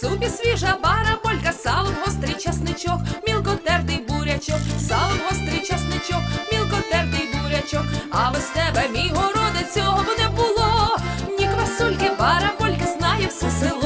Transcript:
супі свіжа бараболька, салом гострий часничок, мілкотердий бурячок, салом гострий часничок, мілкотердий бурячок, а без тебе, мій городе, цього б не було. Ні квасольки, барабольки, знає все село.